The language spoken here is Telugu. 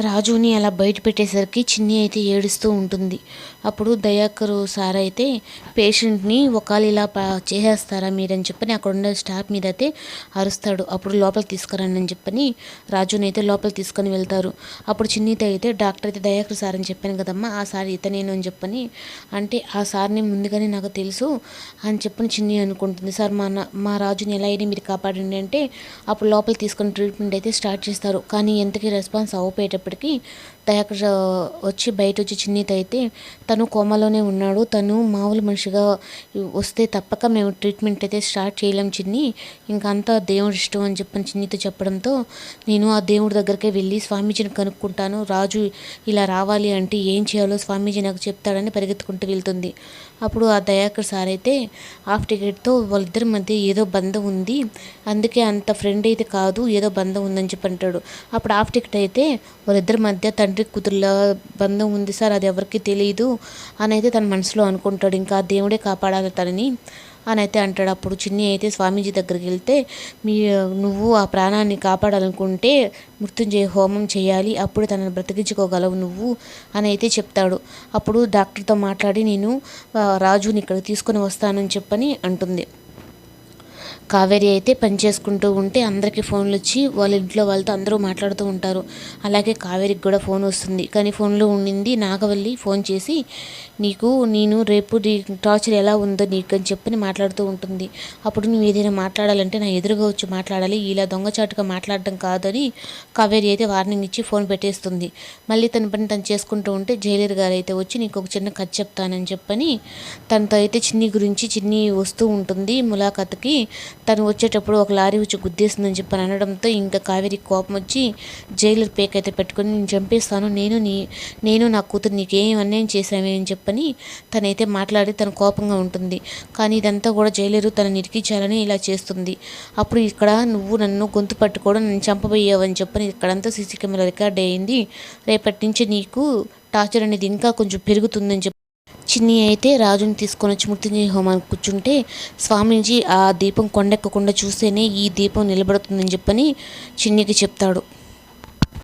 రాజుని అలా బయట పెట్టేసరికి చిన్ని అయితే ఏడుస్తూ ఉంటుంది. అప్పుడు దయాకరు సార్ అయితే పేషెంట్ని ఒకవేళ ఇలా చేసేస్తారా మీరని చెప్పని అక్కడ ఉన్న స్టాఫ్ మీద అయితే అరుస్తాడు. అప్పుడు లోపలికి తీసుకురండి అని చెప్పని రాజుని అయితే లోపలికి తీసుకొని వెళ్తారు. అప్పుడు చిన్నితో అయితే డాక్టర్ అయితే దయాకర్ సార్ అని చెప్పాను కదమ్మా ఆ సార్ ఇతనేను అని చెప్పని అంటే ఆ సార్ని ముందుగానే నాకు తెలుసు అని చెప్పని చిన్ని అనుకుంటుంది. సార్ మా నా- మా రాజుని ఎలా అయినా మీరు కాపాడండి అంటే అప్పుడు లోపలికి తీసుకొని ట్రీట్మెంట్ అయితే స్టార్ట్ చేస్తారు. కానీ ఎంతకీ రెస్పాన్స్ వచ్చేటప్పటికి దయాకర్ వచ్చి బయట వచ్చి చిన్నీత అయితే తను కోమాలోనే ఉన్నాడు. తను మామూలు మనిషిగా వస్తే తప్పక మేము ట్రీట్మెంట్ అయితే స్టార్ట్ చేయలేం చిన్ని. ఇంకా అంతా దేవుడి ఇష్టం అని చెప్పని చిన్నీతో చెప్పడంతో నేను ఆ దేవుడి దగ్గరికే వెళ్ళి స్వామీజీని కనుక్కుంటాను. రాజు ఇలా రావాలి అంటే ఏం చేయాలో స్వామీజీ నాకు చెప్తాడని పరిగెత్తుకుంటూ వెళ్తుంది. అప్పుడు ఆ దయాకర్ సార్ అయితే హాఫ్ టికెట్తో వాళ్ళిద్దరి మధ్య ఏదో బంధం ఉంది. అందుకే అంత ఫ్రెండ్ అయితే కాదు ఏదో బంధం ఉందని చెప్పి అంటాడు. అప్పుడు హాఫ్ టికెట్ అయితే వాళ్ళిద్దరి మధ్య తండ్రి కూతుర్ల బంధం ఉంది సార్ అది ఎవరికి తెలియదు అని అయితే తన మనసులో అనుకుంటాడు. ఇంకా ఆ దేవుడే కాపాడాలి తనని అని అయితే అంటాడు. అప్పుడు చిన్ని అయితే స్వామీజీ దగ్గరికి వెళ్తే మీ నువ్వు ఆ ప్రాణాన్ని కాపాడాలనుకుంటే మృత్యుంజయ హోమం చేయాలి. అప్పుడు తనని బ్రతికించుకోగలవు నువ్వు అని అయితే చెప్తాడు. అప్పుడు డాక్టర్తో మాట్లాడి నేను రాజుని ఇక్కడ తీసుకొని వస్తానని చెప్పని అంటుంది. కావేరి అయితే పని చేసుకుంటూ ఉంటే అందరికీ ఫోన్లు వచ్చి వాళ్ళ ఇంట్లో వాళ్ళతో అందరూ మాట్లాడుతూ ఉంటారు. అలాగే కావేరికి కూడా ఫోన్ వస్తుంది. కానీ ఫోన్లో ఉండింది నాగవల్లి ఫోన్ చేసి నీకు నేను రేపు నీ టార్చర్ ఎలా ఉందో నీకు అని చెప్పని మాట్లాడుతూ ఉంటుంది. అప్పుడు నువ్వు ఏదైనా మాట్లాడాలంటే నా ఎదురుగా వచ్చి మాట్లాడాలి. ఇలా దొంగచాటుగా మాట్లాడడం కాదని కావేరి అయితే వార్నింగ్ ఇచ్చి ఫోన్ పెట్టేస్తుంది. మళ్ళీ తన పని తను చేసుకుంటూ ఉంటే జైలర్ గారు అయితే వచ్చి నీకు ఒక చిన్న కథ చెప్తానని చెప్పని తనతో అయితే చిన్ని గురించి చిన్ని వస్తూ ఉంటుంది ములాఖత్కి. తను వచ్చేటప్పుడు ఒక లారీ వచ్చి గుద్దేస్తుందని చెప్పి అనడంతో ఇంకా కావేరి కోపం వచ్చి జైలర్ పేక్ అయితే పెట్టుకొని నేను చంపేస్తాను నేను నీ నేను నా కూతురు నీకేం అన్యాయం చేశామే అని చెప్పని తనైతే మాట్లాడి తన కోపంగా ఉంటుంది. కానీ ఇదంతా కూడా జైలరు తనని ఇరికించాలని ఇలా చేస్తుంది. అప్పుడు ఇక్కడ నువ్వు నన్ను గొంతు పట్టుకోవడం నన్ను చంపబోయావని చెప్పని ఇక్కడంతా సీసీ కెమెరా రికార్డ్ అయ్యింది రేపటి నుంచి నీకు టార్చర్ అనేది ఇంకా కొంచెం పెరుగుతుందని చెప్పి చిన్ని అయితే రాజుని తీసుకొని వచ్చి మృత్యుంజయ హోమానికి కూర్చుంటే స్వామీజీ ఆ దీపం కొండెక్కకుండా చూస్తేనే ఈ దీపం నిలబడుతుందని చెప్పని చిన్నికి చెప్తాడు.